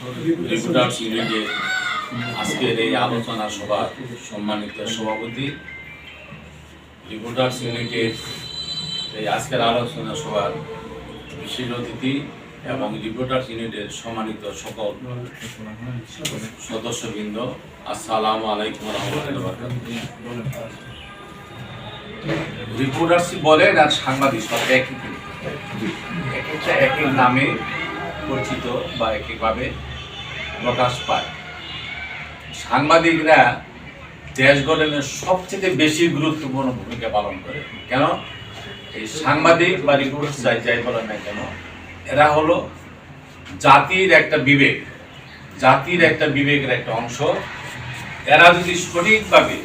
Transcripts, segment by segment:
Reporters ইউনিটের আজকের এই আলোচনা সভার সম্মানিত সভাপতি রিপোর্টার্স ইউনিটের এই আজকের আলোচনা সভার বিশেষ অতিথি এবং রিপোর্টার্স ইউনিটের সম্মানিত সকল সদস্যবৃন্দ, আসসালামু আলাইকুম রিপোর্টার্স বলেন আর সাংবাদিক, সব একই। এক একটা এক এক নামে পরিচিত বা এক একভাবে প্রকাশ পায়। সাংবাদিকরা দেশ গঠনের সবচেয়ে বেশি গুরুত্বপূর্ণ ভূমিকা পালন করে। কেন? এই সাংবাদিক বা রিপোর্টার যাই যাই বলেন না কেন, এরা হলো জাতির একটা বিবেক। জাতির একটা বিবেকের একটা অংশ। এরা যদি সঠিকভাবে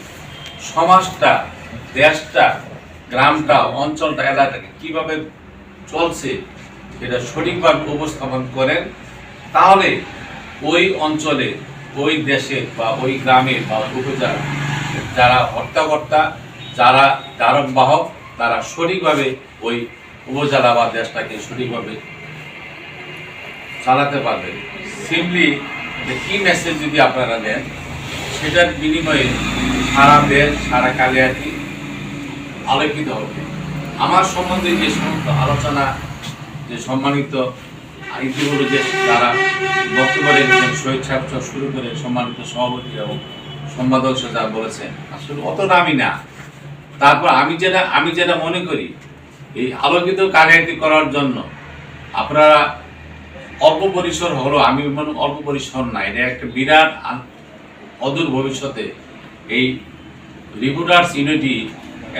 সমাজটা, দেশটা, গ্রামটা, অঞ্চলটা এলাকাটাকে কীভাবে চলছে, সেটা সঠিকভাবে উপস্থাপন করেন, তাহলে ওই অঞ্চলে, ওই দেশে বা ওই গ্রামে বা উপজেলা যারা হর্তাকর্তা যারা ধারক বাহক তারা সঠিকভাবে ওই উপজেলা বা দেশটাকে সঠিকভাবে চালাতে পারবে। সিম্পলি কি মেসেজ যদি আপনারা দেন, সেটার বিনিময়ে সারা দেশ, সারা কালিয়াটি আলোকিত হবে। আমার সম্বন্ধে যে সমস্ত আলোচনা, যে সম্মানিত ইতিপূর্বে যে যারা ছাত্র শুরু করে সম্মানিত সভাপতি এবং সম্পাদক যা বলেছেন, আসলে অত দামি না। তারপর আমি যেটা আমি যেটা মনে করি, এই আলোকিত কারিয়াতি করার জন্য আপনারা অল্প পরিসর হলো আমি মনে অল্প পরিসর না, এটা একটা বিরাট অদূর ভবিষ্যতে এই রিপোর্টার্স ইউনিটি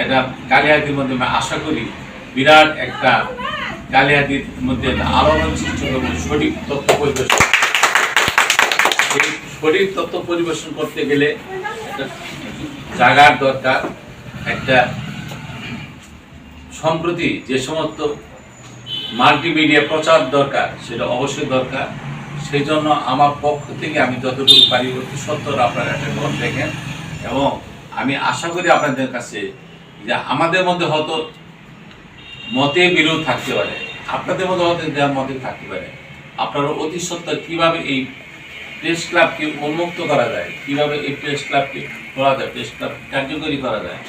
এটা কালিয়াতির মধ্যে, আমি আশা করি বিরাট একটা কালিয়াতির মধ্যে আলোড়ন সৃষ্টি করবে, সঠিক তথ্য পরিবেশন সঠিক তথ্য পরিবেশন করতে গেলে একটা জায়গার দরকার একটা সম্প্রতি যে সমস্ত মাল্টিমিডিয়া প্রচার দরকার, সেটা অবশ্যই দরকার। সেই জন্য আমার পক্ষ থেকে আমি যতটুকু পারি অতি সত্তর আপনারা একটা নোট দেখেন এবং আমি আশা করি আপনাদের কাছে যে আমাদের মধ্যে হয়তো মতে বিরোধ থাকতে পারে, আপনাদের মধ্যে হয়তো মতে থাকতে পারে। আপনারা অতি সত্তর কীভাবে এই প্রেস ক্লাবকে উন্মুক্ত করা যায়। কীভাবে এই প্রেস ক্লাবকে করা যায়? প্রেস ক্লাব কার্যকরী করা যায়।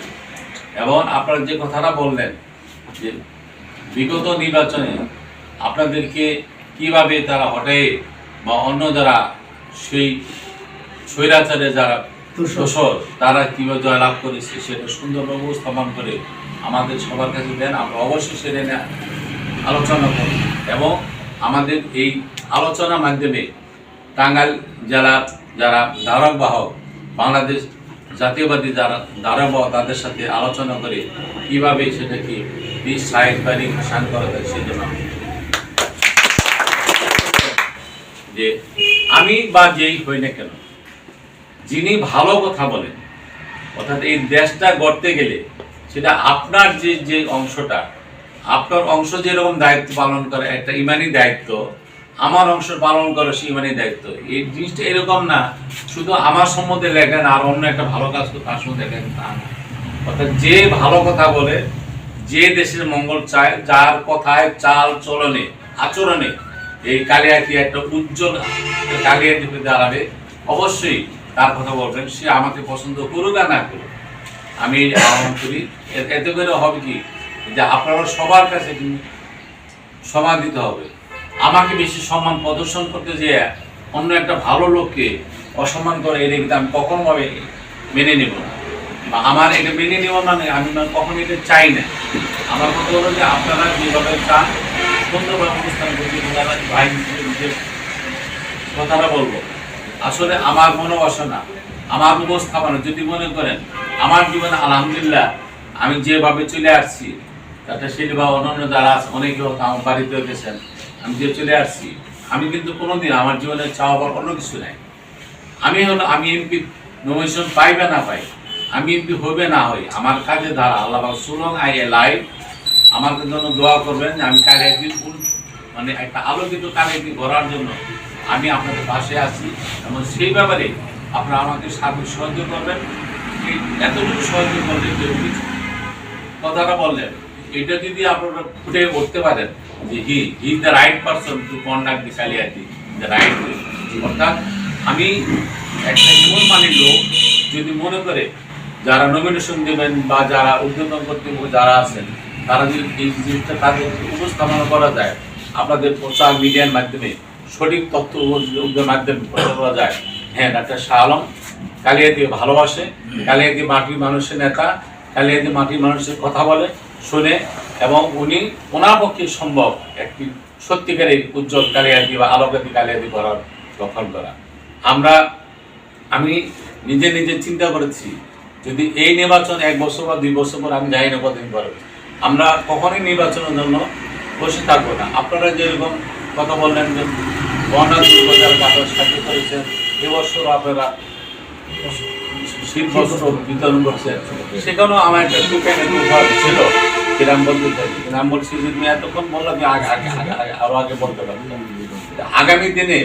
এবং আপনারা যে কথাটা বললেন যে বিগত নির্বাচনে আপনাদেরকে কীভাবে তারা হটে বা অন্য যারা সেই স্বৈরাচারে যারা দোষর। তারা কীভাবে জয়লাভ করেছে সেটা সুন্দরভাবে উপস্থাপন করে আমাদের সবার কাছে দেন। আমরা অবশ্যই সেটা নিয়ে আলোচনা করি এবং আমাদের এই আলোচনার মাধ্যমে টাঙ্গাইল জেলা যারা ধারক বাহক বাংলাদেশ জাতীয়বাদী যারা ধারক বাহক তাদের সাথে আলোচনা করে কীভাবে সেটাকে বিশ সাইড করা যায় সেজন্য যে আমি বা যেই হই না কেন, যিনি ভালো কথা বলেন, অর্থাৎ এই দেশটা গড়তে গেলে সেটা আপনার যে যে অংশটা, আপনার অংশ যেরকম দায়িত্ব পালন করে, একটা ইমানি দায়িত্ব আমার অংশ পালন করে সে ইমানি দায়িত্ব। এই জিনিসটা এরকম না, শুধু আমার সম্বন্ধে লেখেন আর অন্য একটা ভালো কাজ করে তার সম্বন্ধে লেখেন তা না। অর্থাৎ যে ভালো কথা বলে, যে দেশের মঙ্গল চায়, যার কথায় চাল চলনে, আচরণে, এই কালিয়াতি একটা উজ্জ্বল কালিয়াতি হয়ে দাঁড়াবে? অবশ্যই তার কথা বলবেন, সে আমাকে পছন্দ করুক আর না করুক। আমি আহ্বান করি এতে করে হবে কি? যে আপনারা সবার কাছে কিন্তু সমান দিতে হবে। আমাকে বেশি সম্মান প্রদর্শন করতে যে অন্য একটা ভালো লোককে অসম্মান করে এটা কিন্তু আমি কখনোভাবে মেনে নেব না। বা আমার এটা মেনে নেব মানে আমি না কখনো এটা চাই না। আমার কথা হলো যে আপনারা যেভাবে চান, সুন্দরভাবে অনুষ্ঠান ভাই কথাটা বলব। আসলে আমার মনোবাসনা আমার উপস্থাপনা, যদি মনে করেন, আমার জীবনে আলহামদুলিল্লাহ আমি যেভাবে চলে আসছি, তাতে শিল বা অন্যান্য যারা অনেকে আমার বাড়িতে গেছেন। আমি যে চলে আসছি, আমি কিন্তু কোনোদিন আমার জীবনে চাওয়া পাওয়ার অন্য কিছু নাই। আমি হলো, আমি এমপি নমিনেশন পাই বা না পাই, আমি এমপি হবে না হই, আমার কাজে দ্বারা আল্লাহ সুলং আই এ লাইফ। আমার জন্য দোয়া করবেন যে আমি কালে একদিন মানে একটা আলোকিত কালে একদিন গড়ার জন্য আমি আপনাদের পাশে আছি এবং সেই ব্যাপারে আপনারা আমাকে সার্বিক সহযোগ করবেন। এতটুকু সহযোগ করলে যে কথাটা বললেন, এটা যদি আপনারা ফুটে উঠতে পারেন he he is the right person to conduct the Kalihati the right অর্থাৎ আমি একটা এমন মানের লোক, যদি মনে করে যারা নমিনেশন দেবেন বা যারা উদ্যোতন কর্তৃপক্ষ যারা আছেন, তারা যদি এই জিনিসটা তাদের উপস্থাপনা করা যায়, আপনাদের প্রচার মিডিয়ার মাধ্যমে, সঠিক তথ্য মাধ্যমে প্রচার করা যায়। হ্যাঁ ডাক্তার শাহ আলম, কালিয়াতি ভালোবাসে, কালিয়াতি মাটির মানুষের নেতা, কালিয়াতি মাটির মানুষের কথা বলে, শুনে এবং উনি ওনার পক্ষে সম্ভব একটি সত্যিকারের উজ্জ্বল কালিয়াতি বা আলোকাতি কালিয়াতি করার দখল করা। আমরা, আমি নিজে নিজে চিন্তা করেছি, যদি এই নির্বাচন এক বছর বা দুই বছর পর আমি যাই না কতদিন পরে। আমরা কখনোই নির্বাচনের জন্য বসে থাকব না। আপনারা যেরকম কথা বললেন যে বন্যা কাগজ সাথে করেছেন আপনারা শীত বস্ত্র বিতরণ করছে সেখানেও আমার একটা টুকেন ছিল। আমি বলতে চাই? কিরাম বলছি যে তুমি এতক্ষণ বললাম যে আগে আগে আগে আরও আগে বলতে পারব। আগামী দিনে